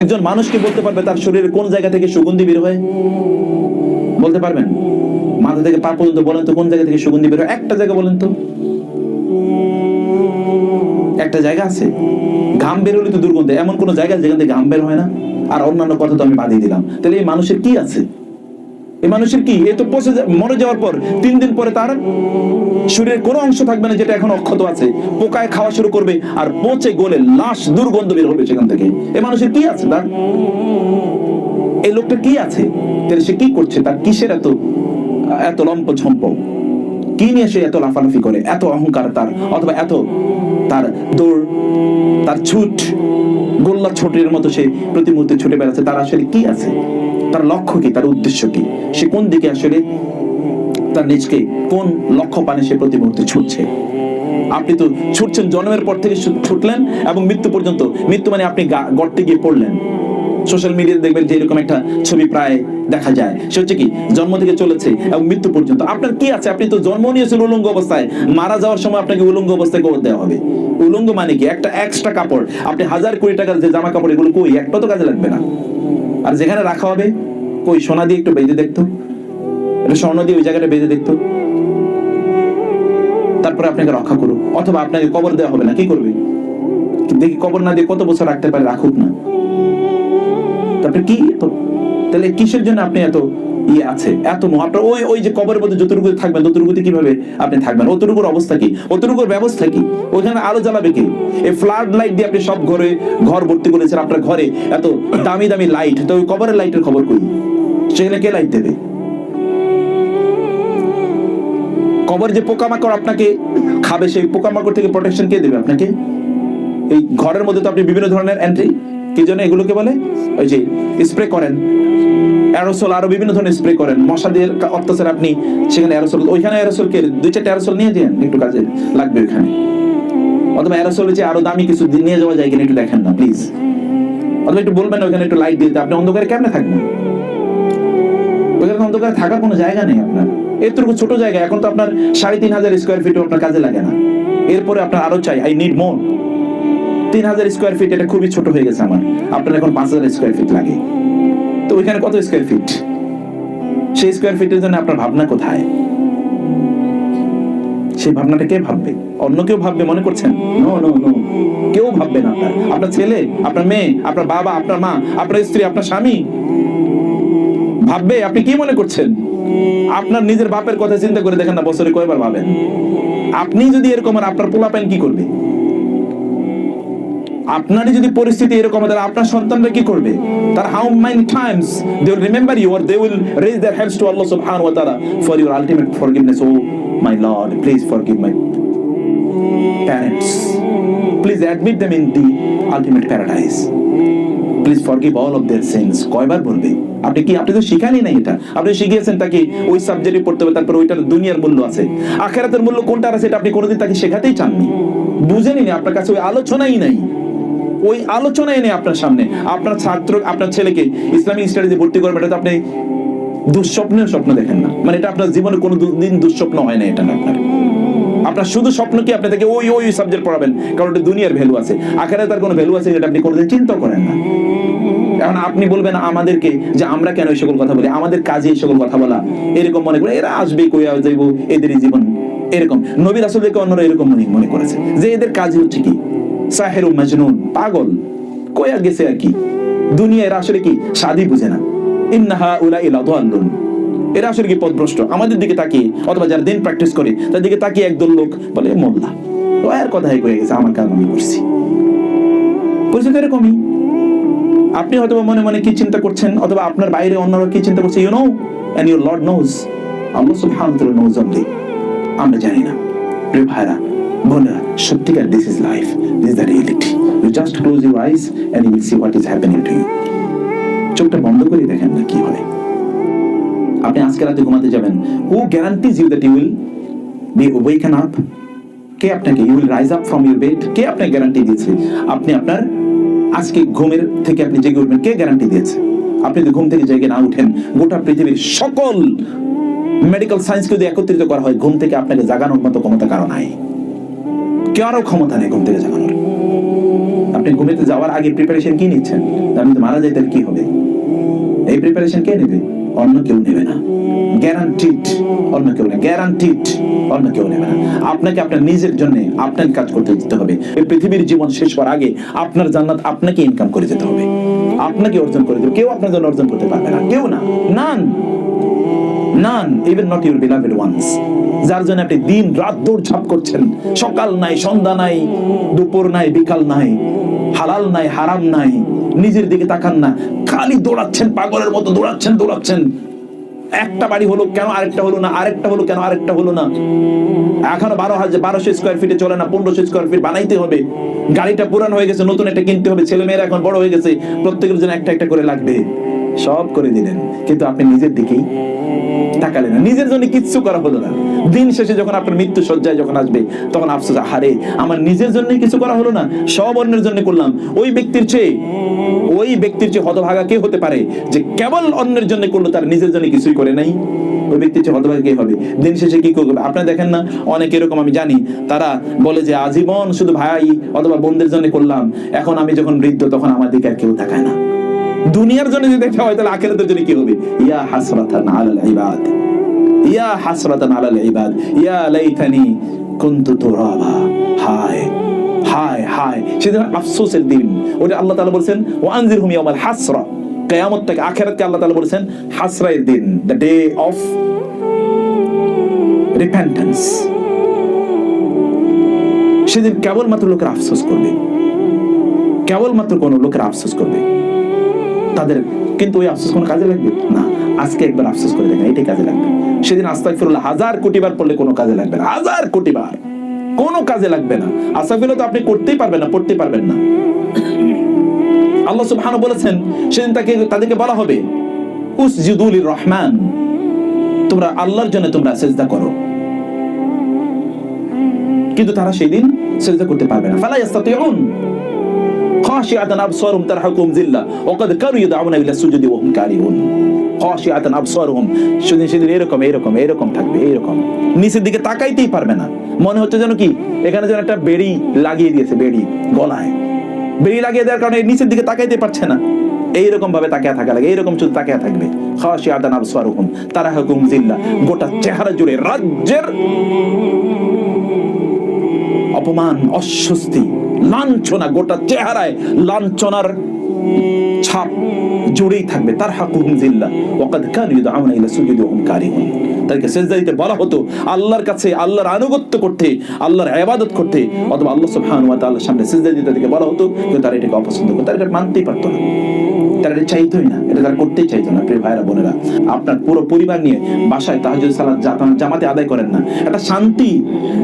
একজন মানুষকে বলতে পারবে তার শরীরে কোন জায়গা থেকে সুগন্ধি বের হয়? বলতে পারবেন? মাথা থেকে পা পর্যন্ত বলেন তো কোন জায়গা থেকে সুগন্ধি বের হয়? একটা জায়গা বলেন তো। একটা জায়গা আছে। ঘাম বের হলে তো দুর্গন্ধ, এমন কোন জায়গা যেখান থেকে ঘাম বের হয় না? আর অন্যান্য কথা তো আমি বাদিয়ে দিলাম। তাহলে এই মানুষের কি আছে? এই মানুষের কি? এ তো পচে মরে যাওয়ার পর তিন দিন পরে তার শরীরের কোনো অংশ থাকবে না যেটা এখন অক্ষত আছে। পোকায় খাওয়া শুরু করবে আর পচে গলে লাশ দুর্গন্ধ বের হবে সেখান থেকে। এই মানুষের কি আছে তার? এই লোকটা কি আছে? তাহলে সে কি করছে? তার কিসের এত এত লম্প ঝম্প? কি নিয়ে সে এত লাফালাফি করে? এত অহংকার তার, অথবা এত তার দৌড়, তার ছুট, গোল্লা ছোটের মতো সে প্রতি মুহূর্তে ছুটে বেড়াচ্ছে। তার আসলে কি আছে? তার লক্ষ্য কি? তার উদ্দেশ্য কি? সে কোন দিকে আসলে তার নিজকে কোন লক্ষ্য পানে সে প্রতি মুহূর্তে ছুটছে? আপনি তো ছুটছেন, জন্মের পর থেকে ছুটলেন এবং মৃত্যু পর্যন্ত। মৃত্যু মানে আপনি গা- গর্তে গিয়ে পড়লেন। সোশ্যাল মিডিয়াতে দেখবেন যে এরকম একটা ছবি প্রায় দেখা যায়। সে হচ্ছে কি? জন্ম থেকে চলেছে এবং মৃত্যু পর্যন্ত। আপনার কি আছে? আপনি তো জন্ম নিয়েছেন উলঙ্গ অবস্থায়। মারা যাওয়ার সময় আপনাকে উলঙ্গ অবস্থায় কবর দেওয়া হবে। উলঙ্গ মানে কি? একটা এক্সট্রা কাপড়। আপনি হাজার কোটি টাকার যে জামা কাপড়, এগুলো কই? একটা তো কাজে লাগবে না। আর যেখানে রাখা হবে কই সোনা দিয়ে একটু বেঁধে দেখতো। স্বর্ণ দিয়ে ওই জায়গাটা বেঁধে দেখতো। তারপরে আপনাকে রক্ষা করুক। অথবা আপনাকে কবর দেওয়া হবে না, কি করবে? দেখি কবর না দিয়ে কত বছর রাখতে পারে, রাখুক না। তারপরে কি? তাহলে কিসের জন্য আপনি এত ইয়ে আছে, এত মোহ ওই ওই যে কবরের মধ্যে যতটুকু থাকবেন, ততটুকুতে কীভাবে আপনি থাকবেন? অতটুকুর অবস্থা কি? অতটুকুর ব্যবস্থা কি? ওখানে আলো জ্বালাবে কি? এই ফ্লাড লাইট দিয়ে আপনি সব ঘরে ঘর ভর্তি করেছেন আপনার ঘরে এত দামি দামি লাইট তো ওই কবরের লাইটের খবর কই? সেখানে কে লাইট দেবে? কবর যে পোকামাকড় আপনাকে খাবে, সেই পোকামাকড় থেকে প্রোটেকশন কে দেবে আপনাকে? এই ঘরের মধ্যে তো আপনি বিভিন্ন ধরনের এন্ট্রি কি জন্য এগুলোকে বলে? ওই যে স্প্রে করেন। অ্যারোসল আরও বিভিন্ন ধরনের স্প্রে করেন। মশাদের অত্যাচার আপনি সেখানে অ্যারোসল ওইখানে অ্যারোসল কে দুই চারটে অ্যারোসল নিয়ে যান একটু কাজে লাগবে ওইখানে অথবা অ্যারোসল যে আরও দামি কিছু নিয়ে যাওয়া যায় কিনা একটু দেখেন না প্লিজ অথবা একটু বলবেন না ওখানে একটু লাইট দিতে আপনি অন্ধকারে কেমনে থাকবেন? ওইখানে অন্ধকারে থাকার কোনো জায়গা নেই আপনার। ছোট জায়গা, এখন তো আপনার সাড়ে তিন হাজার স্কোয়ার ফিটও আপনার কাজে লাগে না। এরপরে আপনার আরও চাই আই নিড মোর তিন হাজার স্কোয়ার ফিট এটা খুবই ছোট হয়ে গেছে আমার। আপনার এখন পাঁচ হাজার স্কোয়ার ফিট লাগে। তো ওইখানে কত স্কোয়ার ফিট সেই স্কোয়ার ফিটের জন্য আপনার ভাবনা কোথায়? সেই ভাবনাটা কে ভাববে? অন্য কেউ ভাববে, মনে করছেন? কেউ ভাববে না আপনার। ছেলে, আপনার মেয়ে, আপনার বাবা, আপনার মা, আপনার স্ত্রী, আপনার স্বামী ভাববে, আপনি কি মনে করছেন? আপনার নিজের বাপের কথা চিন্তা করে দেখেন না, বছরে কয়বার ভাবেন? আপনি যদি এরকম আর আপনার পোলাপেন কি করবে? আপনারই যদি পরিস্থিতি এরকম হয়, তাহলে আপনার সন্তানরা কি করবে? তার how many times they will remember you or they will raise their hands to আল্লাহ সুবহান ওয়া তাআলা for your ultimate forgiveness oh my lord please forgive my parents please admit them in the ultimate paradise please forgive all of their sins কয়বার বলবে? আপনি কি, আপনি তো শিখানি নাই এটা। আপনি শিখিয়েছেন তাকে ওই সাবজেক্টে পড়তে হবে, তারপর ওইটার দুনিয়ার মূল্য আছে। আখেরাতের মূল্য কোনটা আছে, এটা আপনি কোনোদিন তাকে শেখাতেই চাননি। বুঝেনি আপনার কাছে ওই আলোচনাই নাই। ওই আলোচনাই নেই আপনার সামনে। আপনার ছাত্র, আপনার ছেলেকে ইসলামিক স্টাডিজে ভর্তি করবেন, এটা তো আপনি দুঃস্বপ্নের স্বপ্ন দেখেন না। মানে এটা আপনার জীবনে কোনো দিন দুঃস্বপ্ন হয় না এটা না আপনার। আপনার শুধু স্বপ্ন কি আপনি তাকে ওই ওই সাবজেক্ট পড়াবেন? কারণ ওটা দুনিয়ার ভ্যালু আছে। আখেরে তার কোনো ভ্যালু আছে যেটা আপনি কোনোদিন চিন্তা করেন না। এখন আপনি বলবেন আমাদেরকে যে আমরা কেন এই সকল কথা বলি? আমাদের কাজে এই সকল কথা বলা। এরকম মনে করে, এরা আসবে, কইয়া যাইব, এদেরই জীবন। এরকম। নবী রাসূলকে অন্যরা এরকম মনে মনে করেছে যে এদের কাজই হচ্ছে কি? সাহেরু মাজনুন, পাগল। কইয়া গেছে আর কি? দুনিয়া এরা আসলে কি শাদি বুঝে না। ইন্নাহা উলা ইলা দাল্লুন এরা আসলে কি পথভ্রষ্ট আমাদের দিকে তাকিয়ে, অথবা যারা দিন প্র্যাকটিস করে, তার দিকে তাকিয়ে একদল লোক বলে, মোল্লা তো এর কথাই কয়ে গেছে, আমার কাজ আমি করছি পরিস্থিতি এরকমই। আপনি হয়তো মনে মনে কি চিন্তা করছেন, অথবা আপনার বাইরে অন্যরা কি চিন্তা করছে you know and your lord knows আল্লাহ সুবহানাহু ওয়া তাআলা নোজ আমরা জানি না। প্রিয় ভাইরা বোনেরা সত্যিকার this is life this the reality you just close your eyes and you will see what is happening to you চোখটা বন্ধ করে দেখেন না কি হয়। আপনি আজকে রাতে ঘুমাতে যাবেন। Who guarantees you that you will be waken up কে আপনাকে you will rise up from your bed কে আপনাকে গ্যারান্টি দিয়েছে? আপনি আপনার আজকে ঘুমের থেকে আপনি জেগে উঠবেন। কে গ্যারান্টি দিয়েছে? আপনি যদি ঘুম থেকে জেগে না উঠেন, গোটা পৃথিবীর সকল মেডিকেল সায়েন্সকে যদি একত্রিত করা হয়, ঘুম থেকে আপনাকে জাগানোর মতো ক্ষমতা কারও নাই। কারও ক্ষমতা নেই ঘুম থেকে জাগানোর। আপনি আপনি ঘুমিতে যাওয়ার আগে প্রিপারেশন কি নিচ্ছেন? আমি তো মারা যাই তাহলে কি হবে? এই প্রিপারেশন কে নেবে? অন্য কেউ নেবে না। গ্যারান্টিড অন্য কেউ নেবে গ্যারান্টিড অন্য কেউ নেবে না। আপনাকে আপনার নিজের জন্য আপনাকে কাজ করতে হবে। এই পৃথিবীর জীবন শেষ হওয়ার আগে আপনার জান্নাত আপনাকে ইনকাম করে যেতে হবে। আপনাকে অর্জন করে দেবে কেউ আপনার জন্য অর্জন করতে পারবে না। কেউ না। None none even not your beloved ones যার জন্য আপনি দিন রাত দৌড় ঝাপ করছেন। সকাল নাই, সন্ধ্যা নাই, দুপুর নাই, বিকাল নাই, হালাল নাই, হারাম নাই, নিজের দিকে তাকান না। খালি দৌড়াচ্ছেন, পাগলের মতো দৌড়াচ্ছেন দৌড়াচ্ছেন। একটা বাড়ি হলো কেন আরেকটা হলো না, আরেকটা হলো কেন আরেকটা হলো না। এখনও বারো হাজার, বারোশো স্কোয়ার ফিটে চলে না, পনেরোশো স্কোয়ার ফিট বানাইতে হবে। গাড়িটা পুরান হয়ে গেছে, নতুন একটা কিনতে হবে। ছেলে মেয়েরা এখন বড় হয়ে গেছে, প্রত্যেকের জন্য একটা একটা করে লাগবে। সব করে দিলেন। কিন্তু আপনি নিজের দিকেই তাকালেন না। নিজের জন্য কিচ্ছু করা হলো না। দিন শেষে যখন আপনার মৃত্যু সজ্জায় যখন আসবে, তখন আফসোস হারে আমার নিজের জন্য কিছু করা হলো না। সব অন্যের জন্য করলাম। ওই ব্যক্তির চেয়ে, ওই ব্যক্তির চেয়ে হতভাগা কে হতে পারে যে কেবল অন্যের জন্য করল, তার নিজের জন্য কিছুই করে নাই? ওই ব্যক্তির চেয়ে হতভাগা কে হবে? দিন শেষে কি করবে? আপনারা দেখেন না, অনেক এরকম আমি জানি। তারা বলে যে, আজীবন শুধু ভাই অথবা বোনদের জন্য করলাম। এখন আমি যখন বৃদ্ধ, তখন আমার দিকে আর কেউ তাকায় না। দুনিয়ার জন্য যদি দেখা হয়, তাহলে আখেরাতের জন্য কি হবে? ইয়া হাসরাতান আলাল ইবাদ। ইয়া হাসরাতান আলাল ইবাদ। ইয়া লাইতানি কুনতু তুরাবা। হায় হায় হায়। সেদিন আফসোসের দিন। ওটা আল্লাহ তাআলা বলেন ওয়া আনজিরহুম ইয়াউমাল হাসরা। কিয়ামত থেকে আখিরাতকে আল্লাহ তাআলা বলেছেন হাসরায়ের দিন দ্য ডে অফ রিপেন্টেন্স সেদিন কেবলমাত্র লোকের আফসোস করবে। কেবলমাত্র কোন লোকের আফসোস করবে। তাদের, কিন্তু ওই আফসোস কোনো কাজে লাগবে? না, আজকে একবার আফসোস করে দেখেন, এটাই কাজে লাগবে। সেদিন আস্তাগফিরুল্লাহ হাজার কোটি বার পড়লে কোনো কাজে লাগবে না, হাজার কোটি বার। কোনো কাজে লাগবে না। আস্তাগফিরুল্লাহ তো আপনি করতেই পারবেন না পড়তে পারবেন না। আল্লাহ সুবহানাহু বলেছেন, সেদিন তাকে, তাদেরকে বলা হবে উসজুদুলির রহমান তোমরা আল্লাহর জন্য তোমরা সেজদা করো। কিন্তু তারা সেই দিন সেজদা করতে পারবে না। ফালা ইয়াস্তাতিউন। খাশিআতান আবসারুহুম তারহাকুহুম জিল্লা ওয়াকাদ কারু ইয়াদউনা ইলা সুজুদি ওয়া হুম কারিহুন খাশিআতান আবসারুহুম সেদিন সেদিন এরকম এরকম এরকম থাকবে, এরকম। নিচের দিকে তাকাইতেই পারবে না। মনে হচ্ছে যেন কি, এখানে যেন একটা বেড়ি লাগিয়ে দিয়েছে, বেড়ি, গলায়। বেড়ি লাগিয়ে দেওয়ার কারণে নিচের দিকে তাকাইতে পারছে না। এইরকম ভাবে তাকিয়া থাকা লাগে, এইরকম শুধু তাকিয়া থাকবে। খাওয়াশি আদান আবসার হুম তারা হুকুম জিল্লা। গোটা চেহারা জুড়ে রাজ্যের অপমান, অস্বস্তি লাঞ্ছনা, গোটা চেহারায় লাঞ্ছনার ছাপ জুড়েই থাকবে। তার হাকুম জিল্লা। ওয়াকাদ কানু ইউদআউনা ইলা সুজুদি কারিহুন। তাদেরকে সেজদা দিতে বলা হতো, আল্লাহর কাছে, আল্লাহর আনুগত্য করতে, আল্লাহর ইবাদত করতে, অথবা আল্লাহ সুবহানাহু ওয়া তাআলার সামনে সেজদা দিতে তাদেরকে বলা হতো, কিন্তু তারা এটাকে অপছন্দ করতো, তারা এটা মানতেই পারতো না। তারা এটা চাইতোই না, এটা তারা করতেই চাইতো না, প্রিয় ভাইরা বোনেরা। আপনার পুরো পরিবার নিয়ে বাসায় তাহাজুদ সালাত জামাতে আদায় করেন না। একটা শান্তি,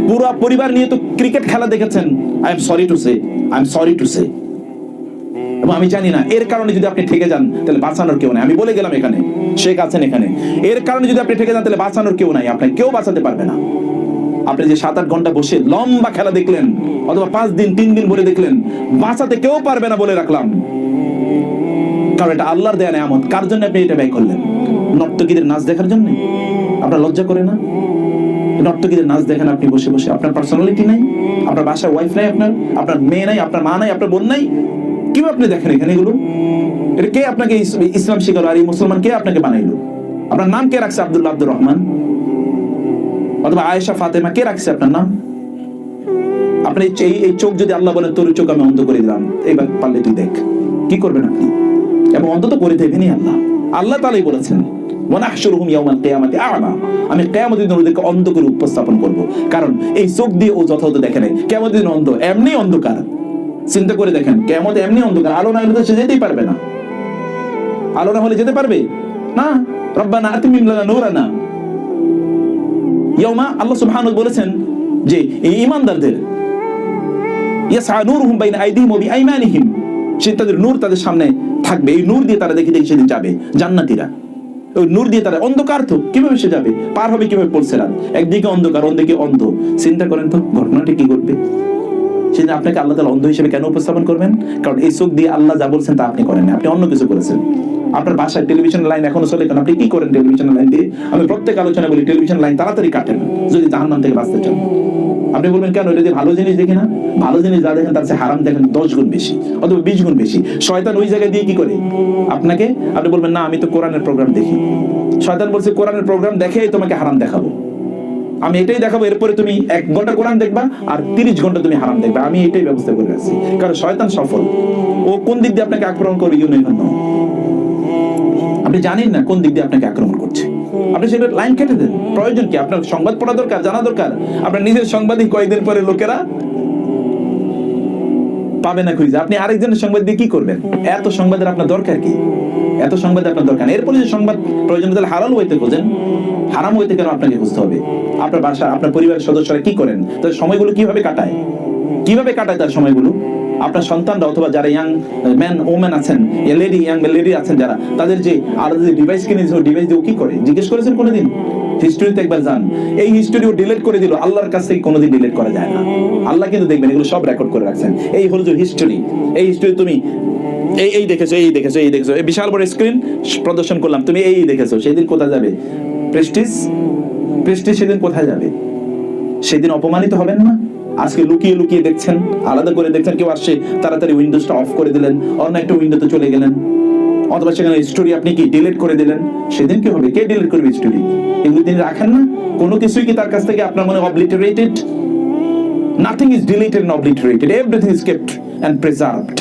পুরো পরিবার নিয়ে তো ক্রিকেট খেলা দেখেছেন। I am sorry to say I am sorry to say এবং আমি জানি না, এর কারণে যদি আপনি ঠেকে যান, তাহলে বাঁচানোর কেউ নাই। আমি বলে গেলাম এখানে, শেখ আছেন এখানে। এর কারণে যদি আপনি ঠেকে যান, তাহলে বাঁচানোর কেউ নাই। আপনাকে কেউ বাঁচাতে পারবে না। আপনি যে সাত আট ঘণ্টা বসে লম্বা খেলা দেখলেন, অথবা পাঁচ দিন, তিন দিন ভরে দেখলেন, বাঁচাতে কেউ পারবে না বলে রাখলাম। কারণ এটা আল্লাহর দেয়া নেয়ামত। কার জন্য আপনি এটা ব্যয় করলেন? নর্তকীদের নাচ দেখার জন্য? আপনার লজ্জা করে না? নর্তকীদের নাচ দেখেন আপনি বসে বসে। আপনার পার্সোনালিটি নাই? আপনার বাসায় ওয়াইফ নাই আপনার? আপনার মেয়ে নাই? আপনার মা নাই? আপনার বোন নাই? কীভাবে আপনি দেখেন এখানে এগুলো? এটা কে আপনাকে ইসলাম শিখালো? আর এই মুসলমান কে আপনাকে বানাইলো? আপনার নাম কে রাখছে আব্দুল্লাহ আব্দুর রহমান? অথবা আয়েশা, ফাতেমা, কে রাখছে আপনার নাম? এই- চোখ যদি আল্লাহ বলেন, তোর চোখ আমি অন্ধ করে দিলাম। এইবার পারলে তুই দেখ। কি করবেন আপনি? এবং অন্তত করে দেবেনই আল্লাহ। আল্লাহ তালাই বলেছেন আ'মা। দিন ওদেরকে অন্ধ করে উপস্থাপন করব। কারণ এই চোখ দিয়ে ও যথাযথ দেখে নাই। কিয়ামতের দিন অন্ধ, এমনি অন্ধকার। চিন্তা করে দেখেন, কিয়ামত এমনি অন্ধকার, আলো না হলে তো সে যেতেই পারবে না। আলো না হলে যেতে পারবে? না। রব্বানা আতিমিম লানা নূরানা। আল্লাহ বলেছেন যে, এই সে তাদের নূর তাদের সামনে থাকবে। এই নূর দিয়ে তারা দেখে দেখে সেদিন যাবে, জান্নাতীরা। ওই নূর দিয়ে তারা অন্ধকার তো, কীভাবে সে যাবে? পার হবে কীভাবে পড়ছে রাত? একদিকে অন্ধকার, অন্যদিকে অন্ধ। চিন্তা করেন তো, ঘটনাটি কি ঘটবে? সেদিন আপনাকে আল্লাহ তাআলা অন্ধ হিসেবে কেন উপস্থাপন করবেন? কারণ এই চোখ দিয়ে আল্লাহ যা বলছেন তা আপনি করেন আপনি অন্য কিছু করেছেন। আপনার বাসায় টেলিভিশন লাইন এখনও চলে কেন? আপনি কি করেন টেলিভিশন লাইন দিয়ে? আমি প্রত্যেক আলোচনা বলি টেলিভিশন লাইন তাড়াতাড়ি কাটেন, যদি জাহান্নাম থেকে বাঁচতে চান। আপনি বলবেন, কেন? এটা দিয়ে ভালো জিনিস দেখি না? ভালো জিনিস যা দেখেন, তার চেয়ে হারাম দেখেন দশ গুণ বেশি অথবা বিশ গুণ বেশি। শয়তান ওই জায়গায় দিয়ে কি করে? আপনাকে, আপনি বলবেন, না, আমি তো কোরআনের প্রোগ্রাম দেখি। শয়তান বলছে, কোরআনের প্রোগ্রাম দেখে তোমাকে হারাম দেখাবো। আমি এটাই দেখাবো, এরপরে তুমি এক ঘণ্টা কোরআন দেখবা আর তিরিশ ঘণ্টা তুমি হারাম দেখবা। আমি এটাই ব্যবস্থা করে রাখছি। কারণ শয়তান সফল। ও কোন দিক দিয়ে আপনাকে আক্রমণ করবে ইউ আপনি জানেন না কোন দিক দিয়ে আপনাকে আক্রমণ করছে। আপনি সেটা লাইন কেটে দেন। প্রয়োজন কি? আপনার সংবাদ পড়া দরকার, জানা দরকার? আপনার নিজের সংবাদই কয়েকদিন পরে লোকেরা পাবে না খুঁজে। আপনি আরেকজনের সংবাদ দিয়ে কি করবেন? এত সংবাদের আপনার দরকার কি? এত সংবাদ আপনার দরকার এরপরে যে সংবাদ প্রয়োজন, তাহলে হারাল হইতে খোঁজেন হারাম হইতে কেন আপনাকে খুঁজতে হবে? আপনার বাসা, আপনার পরিবারের সদস্যরা কি করেন? তাদের সময়গুলো কীভাবে কাটায়? কীভাবে কাটায় তার সময়গুলো? আপনার সন্তানরা অথবা যারা ইয়াং ম্যান ওম্যান আছেন লেডি ইয়াং লেডি আছেন যারা, তাদের যে আলাদা যে ডিভাইস ওই ডিভাইস দিয়ে কি করে? জিজ্ঞেস করেছেন কোনোদিন? হিস্টোরিতে একবার যান। এই হিস্টোরি করে দিল, আল্লাহর কাছ থেকে কোনোদিন করা যায় না। আল্লাহ কিন্তু দেখবেন, এগুলো সব রেকর্ড করে রাখছেন। এই হলো যে হিস্টোরি এই হিস্টোরি তুমি এই এই দেখেছ এই দেখেছ এই দেখেছ বিশাল বড় স্ক্রিন প্রদর্শন করলাম, তুমি এই দেখেছ, সেদিন কোথায় যাবে? প্রেস্টিজ? প্রেস্টিজ সেদিন কোথায় যাবে? সেদিন অপমানিত হবেন না? আজকে লুকিয়ে লুকিয়ে দেখছেন, আলাদা করে দেখছেন, কেউ আসছে, তাড়াতাড়ি উইন্ডোজটা অফ করে দিলেন, অন্য একটা উইন্ডোতে চলে গেলেন। অথবা সেখানে স্টোরি আপনি কি ডিলিট করে দিলেন? সেদিন কি হবে? কে ডিলিট করবে স্টোরি এগুলো তিনি রাখেন না? কোনো কিছুই কি তার কাছ থেকে আপনার মনে obliterated nothing is deleted and obliterated. Everything is kept and preserved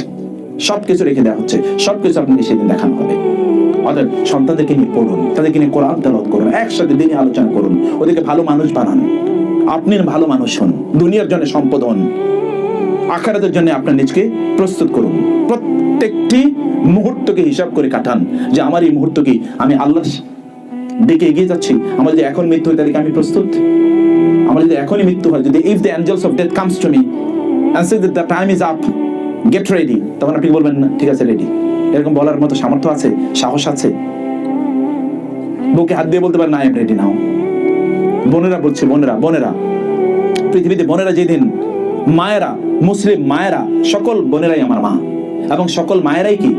সব কিছু রেখে দেওয়া হচ্ছে। সব কিছু আপনাকে সেদিন দেখানো হবে। অর্থাৎ সন্তানদেরকে নিয়ে পড়ুন, তাদেরকে নিয়ে কোরআন তেলাওয়াত করুন, একসাথে দিনে আলোচনা করুন, ওদেরকে ভালো মানুষ বানান। আপনি ভালো মানুষ হন, দুনিয়ার জন্য সম্পদ হন, আখারাতের জন্য আপনার নিজকে প্রস্তুত করুন। প্রত্যেকটি মুহূর্তকে হিসাব করে কাটান যে আমার এই মুহূর্তকে আমি আল্লাহ দিকে এগিয়ে যাচ্ছি, আমার যদি এখন মৃত্যু হয় তাদেরকে আমি প্রস্তুত? আমার যদি এখনই মৃত্যু হয়, যদি if the angels of death comes to me and say the time is up get ready তখন আপনি বলবেন? না, ঠিক আছে রেডি এরকম বলার মতো সামর্থ্য আছে? সাহস আছে? বুকে হাত দিয়ে বলতে পারেন না এম রেডি নাও বোনেরা বলছে, বোনেরা বোনেরা, পৃথিবীতে বোনেরা যেদিন মায়েরা, মুসলিম মায়েরা, সকল বোনেরাই আমার মা। এবং সকল মায়েরাই কি?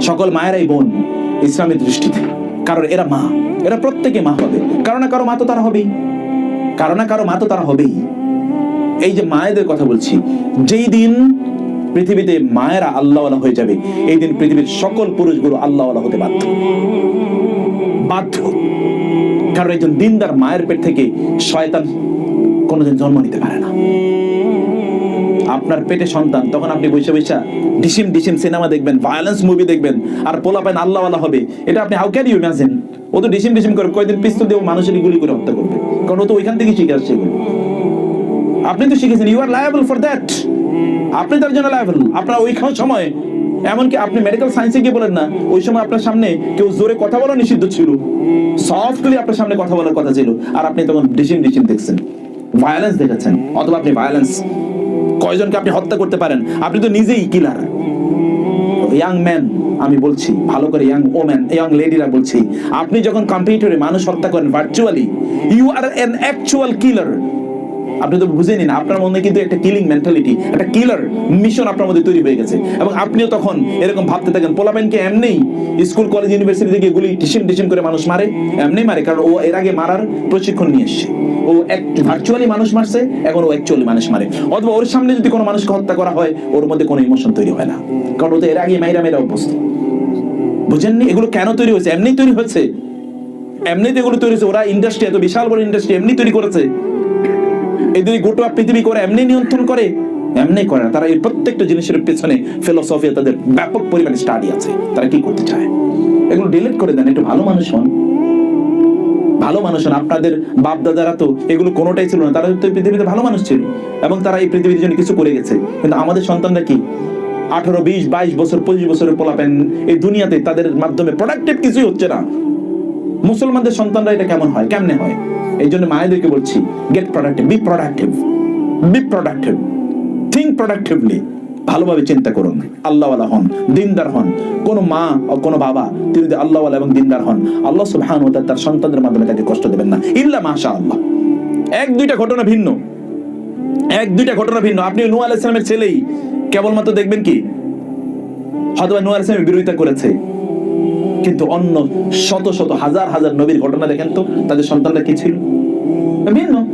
সকল মায়েরাই বোন ইসলামের দৃষ্টিতে। কারণ এরা মা, এরা প্রত্যেকে মা হবে। কারও না কারও মা তো তারা হবেই। কারও না কারও মা তো তারা হবেই। এই যে মায়েদের কথা বলছি, যেই দিন পৃথিবীতে মায়েরা আল্লাহওয়ালা হয়ে যাবে। এই দিন পৃথিবীর সকল পুরুষগুলো আল্লাহওয়ালা হতে বাধ্য। বাধ্য। কারণ একজন দিনদার মায়ের পেট থেকে শয়তান কোনোদিন জন্ম নিতে পারে না। আপনার পেটে সন্তান, তখন আপনি বসে বসে ডিসিম ডিসিম সিনেমা দেখবেন ভায়োলেন্স মুভি দেখবেন, আর পোলা পাইন আল্লাহওয়ালা হবে। এটা আপনি হাউ ক্যান ইউ ইমাজিন ও তো ডিসিম ডিসিম করে কয়েকদিন পিস্তল দিয়ে মানুষের গুলি করে হত্যা করবে। কারণ ও তো ওইখান থেকে শিখে আসছে আপনি তো শিখেছেন you are liable for that আপনি তার জন্য লায়াবল আপনার ওইখান সময়, এমনকি আপনি মেডিকেল সায়েন্সে গিয়ে বলেন না, ওই সময় আপনার সামনে কেউ জোরে কথা বলা নিষিদ্ধ ছিল। সফটলি আপনার সামনে কথা বলার কথা ছিল। আর আপনি তখন ডিসিম ডিসিম দেখছেন। ভায়োলেন্স দেখেছেন অথবা আপনি ভায়োলেন্স কয়জনকে আপনি হত্যা করতে পারেন। আপনি তো নিজেই কিলার ইয়াং ম্যান আমি বলছি, ভালো করে ইয়াং ওম্যান ইয়াং লেডিরা বলছি, আপনি যখন কম্পিউটারে মানুষ হত্যা করেন virtually you are an actual killer আপনি তো বুঝে নিন, আপনার মধ্যে কিন্তু একটা কিলিং মেন্টালিটি একটা কিলার মিশন আপনার মধ্যে তৈরি হয়ে গেছে। এবং আপনিও তখন এরকম ভাবতে থাকেন পোলাবেনকে এমনিই স্কুল, কলেজ ইউনিভার্সিটি থেকে গুলি টিসিম টিসিম করে মানুষ মারে এমনি মারে, কারণ ও এর আগে মারার প্রশিক্ষণ নিয়ে এসছে। ও ভার্চুয়ালি মানুষ মারছে, এখন ও অ্যাকচুয়ালি মানুষ মারে। অথবা ওর সামনে যদি কোনো মানুষকে হত্যা করা হয়, ওর মধ্যে কোনো ইমোশন তৈরি হয় না। কারণ ও তো এর আগে মাইরা মেরা অভ্যস্ত। বুঝেননি? এগুলো কেন তৈরি হয়েছে? এমনি তৈরি হয়েছে। এমনিতে এগুলো তৈরি হয়েছে। ওরা ইন্ডাস্ট্রি এত বিশাল বড় ইন্ডাস্ট্রি এমনি তৈরি করেছে। এদের গোটা পৃথিবী করে এমনি নিয়ন্ত্রণ করে, এমনি করে না। তারা এই প্রত্যেকটা জিনিসের পেছনে ফিলোসফি তাদের ব্যাপক পরিমাণে স্টাডি আছে। তারা কি করতে চায়? এগুলো ডিলিট করে দেন, একটু ভালো মানুষ হন। ভালো মানুষ হন, আপনাদের বাপ দাদারা তো এগুলো কোনোটাই ছিল না। তারা তো পৃথিবীতে ভালো মানুষ ছিল। এবং তারা এই পৃথিবীর জন্য কিছু করে গেছে। কিন্তু আমাদের সন্তানরা কি? আঠারো, বিশ, বাইশ বছর, পঁচিশ বছরের পোলাপেন এই দুনিয়াতে তাদের মাধ্যমে প্রোডাক্টিভ কিছুই হচ্ছে না। মুসলমানদের সন্তানরা এটা কেমন হয়? কেমনে হয়? এই জন্য মায়েদেরকে বলছি get productive be productive be productive think productively ভালোভাবে চিন্তা করুন, আল্লাহওয়ালা হন, দিনদার হন, কোনো মা ও কোনো বাবা, তিনি যদি আল্লাহওয়ালা এবং দিনদার হন, আল্লাহ সুবহান ও তার সন্তানদের মাধ্যমে তাকে কষ্ট দেবেন না। ইল্লা মাশা আল্লাহ এক দুইটা ঘটনা ভিন্ন। এক দুইটা ঘটনা ভিন্ন। আপনি নূহ আলাইহিস সালামের ছেলেই, কেবলমাত্র দেখবেন কি? হয়তো নূহ আলাইহিস সালামের বিরোধিতা করেছে। কিন্তু অন্য শত শত হাজার হাজার নবীর ঘটনা দেখেন তো, তাদের সন্তানরা কি ছিল? ভিন্ন।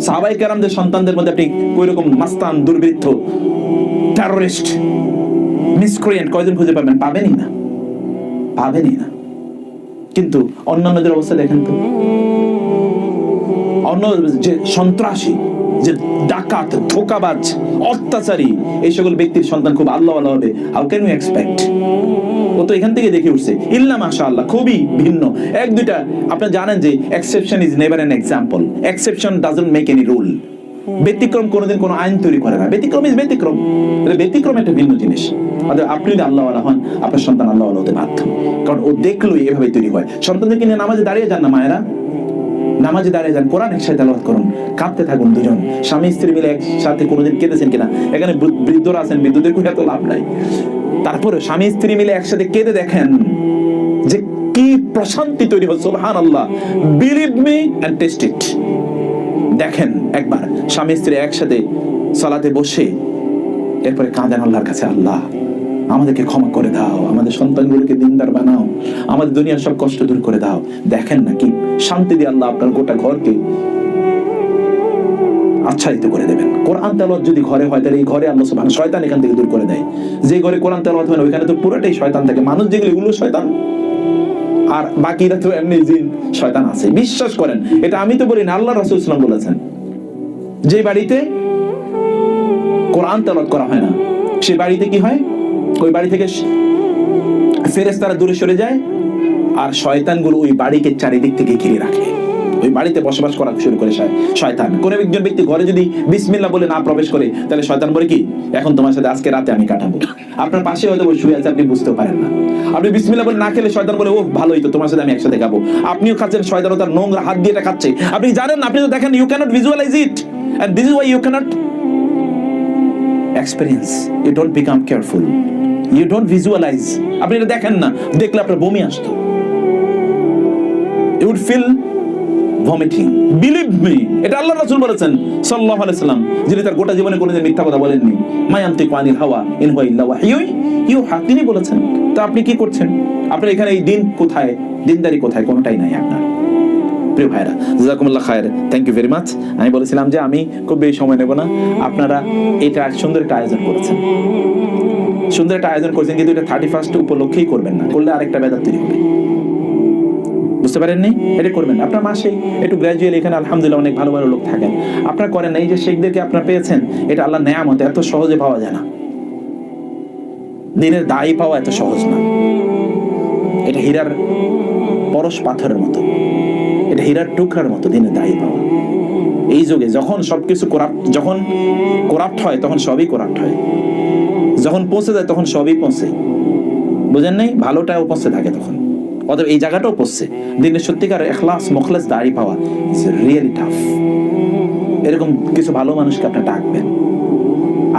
সাহাবাই কেরামদের সন্তানদের মধ্যে আপনি ওই রকম মাস্তান, দুর্বৃত্ত টেরোরিস্ট মিসক্রিয়েন্ট কয়জন খুঁজে পাবেন? পাবেনই না। পাবেনই না। কিন্তু অন্যান্যদের অবস্থা দেখেন তো। অন্য যে সন্ত্রাসী যে ডাকাত, ধোকাবাজ, অত্যাচারী, এই সকল ব্যক্তির সন্তান খুব আল্লাহ আল্লাহ হবে। হাউ ক্যান ইউ এক্সপেক্ট ও তো এখান থেকে দেখে উঠছে। ইল্লা মাশা আল্লাহ খুবই ভিন্ন। এক, দুইটা, আপনারা জানেন যে exception is never an example exception doesn't make any rule ব্যতিক্রম কোনোদিন কোনো আইন তৈরি করে না। ব্যতিক্রম ইজ ব্যতিক্রম। ব্যতিক্রম একটা ভিন্ন জিনিস। অর্থাৎ আপনি যদি আল্লাহ হন, আপনার সন্তান আল্লাহ হতে বাধ্য। কারণ ও দেখল এভাবে তৈরি হয়। সন্তানদেরকে নিয়ে নামাজে দাঁড়িয়ে যান না মায়েরা। নামাজে দাঁড়িয়ে যান, কোরআন একসাথে তেলাওয়াত করুন, কাঁদতে থাকুন দুজন। স্বামী, স্ত্রী মিলে একসাথে কোনোদিন কেঁদেছেন কিনা? এখানে বৃদ্ধরা আছেন, বৃদ্ধদের কোনো এত লাভ নাই। তারপরে স্বামী, স্ত্রী মিলে একসাথে কেঁদে দেখেন যে কি প্রশান্তি তৈরি হয় সুবহান আল্লাহ believe me and test it দেখেন একবার, স্বামী, স্ত্রী একসাথে সালাতে বসে, এরপরে কাঁদেন আল্লাহর কাছে, আল্লাহ। আমাদেরকে ক্ষমা করে দাও। আমাদের সন্তানগুলোকে দিনদার বানাও। আমাদের দুনিয়ার সব কষ্ট দূর করে দাও। দেখেন না কি? শান্তি দিয়ে আল্লাহ আপনার গোটা ঘরকে আচ্ছাদিত করে দেবেন। কোরআন তেলাওয়াত যদি ঘরে হয়, তাহলে এই ঘরে আল্লাহ সুবহান শয়তান এখান থেকে দূর করে দেয়। যে ঘরে কোরআন তেলাওয়াত হয় ওইখানে তো পুরোটাই শয়তান থাকে। মানুষ যেগুলো এগুলো শয়তান, আর বাকিরা তো এমনি জিন, শয়তান আছে। বিশ্বাস করেন, এটা আমি তো বলি না, আল্লাহ রাসুল ইসলাম বলেছেন। যে বাড়িতে কোরআন তেলাওয়াত করা হয় না, সে বাড়িতে কি হয়? ওই বাড়ি থেকে ফেরেশতারা দূরে সরে যায় আর শয়তানগুলো ওই বাড়িকে চারিদিক থেকে ঘিরে রাখে। ওই বাড়িতে বসবাস করা শুরু করে শয়তান। কোন একজন ব্যক্তি ঘরে যদি বিসমিল্লাহ বলে না প্রবেশ করে, তাহলে শয়তান বলে কি, এখন তোমার সাথে আজকে রাতে আমি কাটাবো। আপনার পাশে হয়তো শুয়ে আছে, আপনি বুঝতেও পারেন না। আপনি বিসমিল্লাহ বলে না খেলে শয়তান বলে ও ভালোই তো, তোমার সাথে আমি একসাথে খাব আপনিও খাচ্ছেন, শয়তানও তার নোংরা হাত দিয়ে খাচ্ছে। আপনি জানেন আপনি তো দেখেন you can't visualise it and this is why you can't experience you don't become careful you don't visualise আপনি এটা দেখেন না, দেখলে আপনার বমি আসতো। You would feel vomiting believe me এটা আল্লাহ রাসূল বলেছেন, সাল্লাল্লাহু আলাইহি সাল্লাম, যিনি তার গোটা জীবনে কোনোদিন মিথ্যা কথা বলেননি। মায়ান্তি আনিল হাওয়া, ইন হুয়া ইল্লা ওয়াহয়ুন ইউহা তিনি বলেছেন। তো আপনি কি করছেন? আপনার এখানে এই দিন কোথায়? দিনদারি কোথায়? কোনোটাই নাই আপনার। প্রিয় ভাইরা জাজাকুমুল্লাহ খায়ের থ্যাংক ইউ ভেরি মাচ আমি বলেছিলাম যে আমি খুব বেশি সময় নেব না। আপনারা এটা সুন্দর একটা আয়োজন করেছেন। সুন্দর একটা আয়োজন করেছেন, কিন্তু এটা থার্টি ফার্স্ট উপলক্ষেই করবেন না। করলে আরেকটা বেদার তৈরি হবে। বুঝতে পারেননি? এটা করবেন না। আপনার মাসে একটু গ্র্যাজুয়ালি এখানে আলহামদুলিল্লাহ অনেক ভালো ভালো লোক থাকেন। আপনার করেন এই যে শেখদেরকে আপনার পেয়েছেন, এটা আল্লাহ নেয়ামত, এত সহজে পাওয়া যায় না। দিনের দায়ী পাওয়া এত সহজ না। এটা হীরার পরশ পাথরের মতো। এটা হীরার টুকরার মতো দিনে দায়ী পাওয়া। এই যুগে যখন সবকিছু করাপ্ট যখন করাপ্ট হয়, তখন সবই করাপ্ট হয়। যখন পৌঁছে যায়, তখন সবই পৌঁছে। বুঝেন নাই? ভালোটাও পৌঁছে থাকে তখন। অতএব এই জায়গাটাও পৌঁছছে দিনের সত্যিকার এখলাস, মখলাস, দাঁড়ি পাওয়া ইটস রিয়েলি টাফ এরকম কিছু ভালো মানুষকে আপনি ডাকবেন।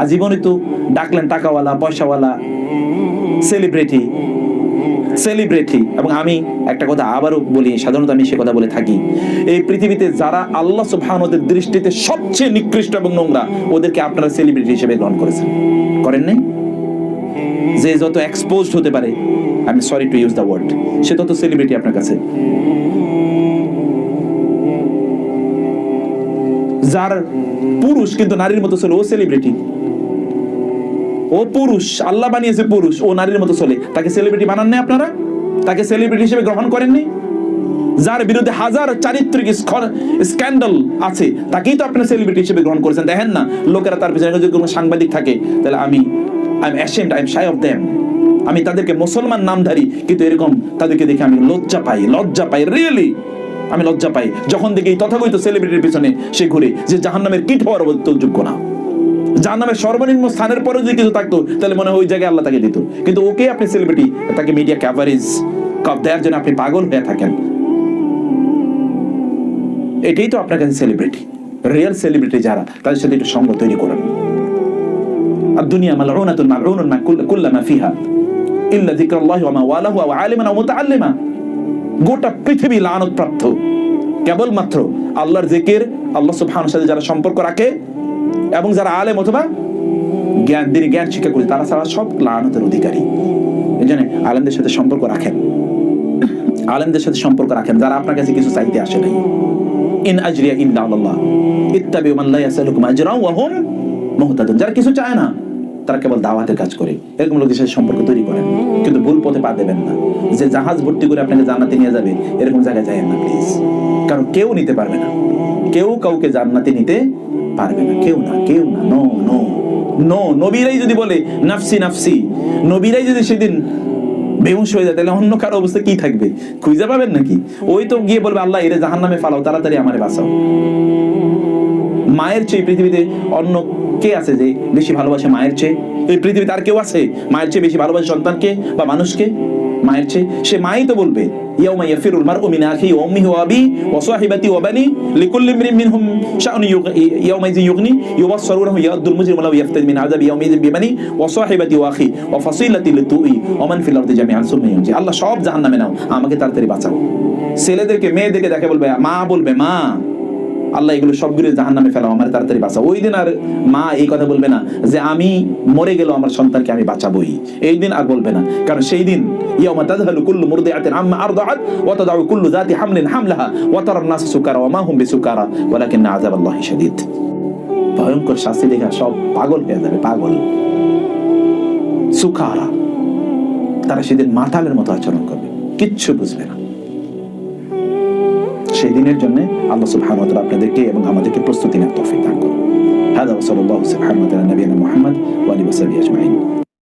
আজীবনে তো ডাকলেন টাকাওয়ালা, পয়সাওয়ালা সেলিব্রিটি সেলিব্রিটি এবং আমি একটা কথা আবারও বলি, সাধারণত আমি সে কথা বলে থাকি। এই পৃথিবীতে যারা আল্লাহ সুবহানাহুর দৃষ্টিতে সবচেয়ে নিকৃষ্ট এবং নোংরা, ওদেরকে আপনারা সেলিব্রিটি হিসেবে গ্রহণ করেছেন। করেন নাই? যে যত এক্সপোজড হতে পারে আমি sorry to use the word সে তত সেলিব্রিটি আপনার কাছে। যার পুরুষ কিন্তু নারীর মতো ছিল ও সেলিব্রিটি ও পুরুষ, আল্লাহ বানিয়েছে পুরুষ, ও নারীর মতো চলে। তাকে সেলিব্রিটি বানান নাই আপনারা? তাকে সেলিব্রিটি হিসেবে গ্রহণ করেননি? যার বিরুদ্ধে হাজার চারিত্রিক স্ক্যান্ডাল আছে, তাকেই তো আপনি সেলিব্রিটি হিসেবে গ্রহণ করেছেন। দেখেন না, লোকেরা তার পিছনে যদি কোনো সাংবাদিক থাকে, তাহলে আমি I am ashamed I am shy of them আমি তাদেরকে মুসলমান নামধারী, কিন্তু এরকম তাদেরকে দেখে আমি লজ্জা পাই লজ্জা পাই রিয়েলি আমি লজ্জা পাই। যখন দেখি তথাকথিত সেলিব্রিটির পিছনে সে ঘুরে, যে জাহান্নামের কীট হওয়ার যোগ্য না। যার নামে সর্বনিম্ন স্থানের পরে যদি কিছু থাকতো, তাহলে মনে হয় ওই জায়গায় আল্লাহ তাকে দিত। কিন্তু ওকে আপনি সেলিব্রিটি তাকে মিডিয়া ক্যাভারেজ কাপ দেওয়ার জন্য আপনি পাগল হয়ে থাকেন। এটাই তো আপনার কাছে সেলিব্রিটি রিয়েল সেলিব্রিটি যারা, তাদের সাথে একটু সঙ্গ তৈরি করুন। মালউনাতুন মালউনুন মা কুল কুল্লামা ফিহা ইল্লা যিকরাল্লাহি ওয়া মা ওয়ালাহু ওয়া আলিমান ওয়া মুতাআল্লিমা গোটা পৃথিবী লানত প্রাপ্ত কেবলমাত্র আল্লাহর জিকির, আল্লাহ সুবহানাহু সাথে যারা সম্পর্ক রাখে এবং যারা আলেম অথবা জ্ঞান তিনি জ্ঞান শিক্ষা করে, তারা ছাড়া সব লানতের অধিকারী। এই জন্য আলেমদের সাথে সম্পর্ক রাখেন। আলেমদের সাথে সম্পর্ক রাখেন। যারা আপনার কাছে কিছু চাইতে আসে নাই। ইন আজরিয়া ইল্লা আল্লাহ ইত্তাবিউ মান লা ইয়াসালুকুম আজরা ওয়া হুম মুহতাদুন। যারা কিছু চায় না তারা কেবল দাওয়াতের কাজ করে। এরকম লোকদের সাথে সম্পর্ক তৈরি করেন কিন্তু ভুল পথে পা দেবেন না। যে জাহাজ ভর্তি করে আপনাকে জান্নাতে নিয়ে যাবে, এরকম জায়গায় যায়েন না প্লিজ কারণ কেউ নিতে পারবে না। কেউ কাউকে জান্নাতে নিতে পারবে না। কেউ না কেউ না নো নো নো নবীরাই যদি বলে, নাফসি নাফসি, নবীরাই যদি সেদিন বেহুশ হয়ে যায়, তাহলে অন্য কারও অবস্থা কি থাকবে? খুঁজে পাবেন নাকি? ওই তো গিয়ে বলবে, আল্লাহ, এরে জাহান নামে ফালাও, তাড়াতাড়ি আমারে বাঁচাও। মায়ের চেয়ে পৃথিবীতে অন্য কে আছে যে বেশি ভালোবাসে মায়ের চেয়ে? এই পৃথিবীতে আর কেউ আছে? মায়ের চেয়ে বেশি ভালোবাসে সন্তানকে বা মানুষকে মায়ের চেয়ে? সে মাই তো বলবে আল্লাহ সব নাও, আমাকে তাড়াতাড়ি বাঁচাও। ছেলেদেরকে, মেয়েদেরকে দেখে বলবে, মা বলবে, মা আল্লাহ এগুলো সবগুলো জাহান নামে ফেলাও, আমার তাড়াতাড়ি বাঁচাও। ওই দিন আর মা এই কথা বলবে না যে আমি মরে গেল আমার সন্তানকে আমি বাঁচাবোই। এই দিন আর বলবে না। কারণ সেই দিন ইয়াউমা তাযহালু কুল্লু মুরদিআতিন আম্মা আরদাআত ওয়া কুল্লু যাতি হামলিন হামলাহা ওয়া নাস সুকারা ওয়া মা হুম বিসুকারা। ওয়ালাকিন আযাবাল্লাহি শাদীদ। ভয়ঙ্কর শাস্তি দেখা সব পাগল হয়ে যাবে, পাগল। সুকারা। তারা সেদিন মাতালের মতো আচরণ করবে। কিচ্ছু বুঝবে না। সেই দিনের জন্য আল্লাহ সুবহানাহু ওয়া তাআলা আপনাদেরকে এবং আমাদেরকে প্রস্তুতি নেওয়ার তৌফিক দান করুন هذا وصلى الله سبحانه وتعالى نبينا محمد وآله وصحبه أجمعين